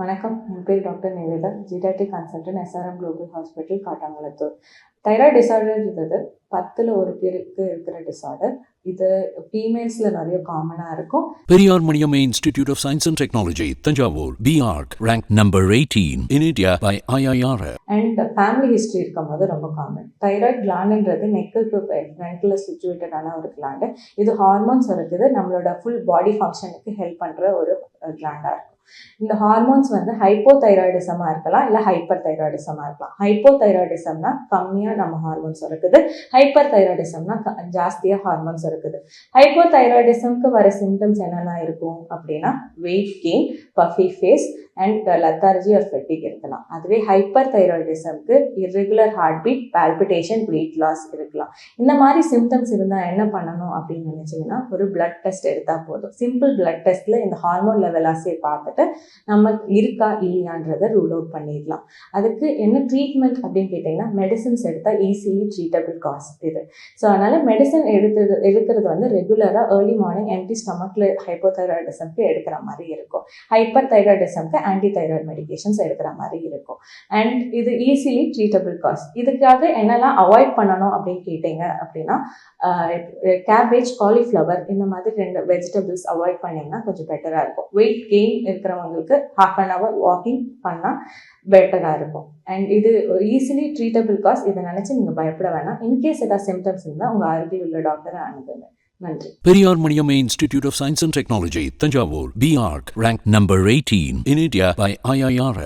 வணக்கம். என் பேர் doctor Niveda ஜீடாட்டிக் consultant SRM global hospital Kattankulathur. Thyroid டிசார்டர்ன்றது பத்தில் ஒரு பேருக்கு இருக்கிற டிசார்டர் இது ஃபீமேல்ஸில் நிறைய காமனாக இருக்கும். Periyar Maniamma Institute of Science and Technology, Tanjavur, BARC, ranked number 18 in India by IIRF. And family history இருக்கும்போது ரொம்ப காமன் தைராய்டு கிளாண்டுன்றது நெக்குக்கு ஃப்ரண்ட்டில் சுச்சுவேட்டடான ஒரு கிளாண்டு இது ஹார்மோன்ஸ் இருக்குது. நம்மளோட ஃபுல் பாடி ஃபங்க்ஷனுக்கு ஹெல்ப் பண்ணுற ஒரு கிளாண்டாக இருக்கும். இந்த ஹார்மோன்ஸ் வந்து ஹைப்போதைராய்டிசமாக இருக்கலாம் இல்லை ஹைப்பர் தைராய்டிசமாக இருக்கலாம். ஹைப்போதைராய்டிசம்னா கம்மியாக நம்ம ஹார்மோன்ஸ் இருக்குது. ஹைப்பர் தைராய்டிசம்னா ஜாஸ்தியாக ஹார்மோன்ஸ் இருக்குது. ஹைப்போதைராய்டிசம்க்கு வர சிம்டம்ஸ் என்னெல்லாம் இருக்கும் அப்படின்னா weight gain puffy face and lethargy or fatigue இருக்கலாம். அதுவே hyper தைராய்டிசம்க்கு irregular heartbeat palpitation weight loss இருக்கலாம். இந்த மாதிரி சிம்டம்ஸ் இருந்தால் என்ன பண்ணணும் அப்படின்னு நினச்சிங்கன்னா ஒரு பிளட் டெஸ்ட் எடுத்தால் போதும். சிம்பிள் பிளட் டெஸ்ட்டில் இந்த ஹார்மோன் லெவல் ஆசையை பார்த்துட்டு நம்ம இருக்கா இல்லையான்றதை ரூல் அவுட் பண்ணிடலாம். அதுக்கு என்ன ட்ரீட்மெண்ட் அப்படின்னு கேட்டிங்கன்னா மெடிசின்ஸ் எடுத்தால் ஈஸிலி ட்ரீட்டபிள் காஸ் இது. ஸோ அதனால் மெடிசன் எடுத்து எடுக்கிறது வந்து ரெகுலராக ஏர்லி மார்னிங் எம்டி ஸ்டமக்கில் ஹைப்போதைராய்டிசம்க்கு எடுக்கிற மாதிரி இருக்கும். ஹைப்பர் தைராய்டிசம்க்கு ஆன்டி தைராய்டு மெடிகேஷன்ஸ் எடுக்கிற மாதிரி இருக்கும். அண்ட் இது ஈஸிலி ட்ரீட்டபிள் காஸ் இதுக்காக என்னெல்லாம் அவாய்ட் பண்ணணும் அப்படின்னு கேட்டிங்க அப்படின்னா கேபேஜ் காலிஃப்ளவர் இந்த மாதிரி ரெண்டு வெஜிடபிள்ஸ் அவாய்ட் பண்ணிங்கன்னா கொஞ்சம் பெட்டராக இருக்கும். வெயிட் கெயின் இருக்கிறவங்களுக்கு ஹாஃப் அன் ஹவர் வாக்கிங் பண்ணால் பெட்டராக இருக்கும். அண்ட் இது ஈஸிலி ட்ரீட்டபிள் காஸ் இதை நினச்சி நீங்கள் பயப்பட வேணாம். இன்கேஸ் ஏதாவது சிம்டம்ஸ் இருந்தால் உங்கள் அருகில் உள்ள டாக்டரை அணுகுங்க. நன்றி. Periyar Maniam institute of science and technology Thanjavur B Arch rank number eighteen in India by IIR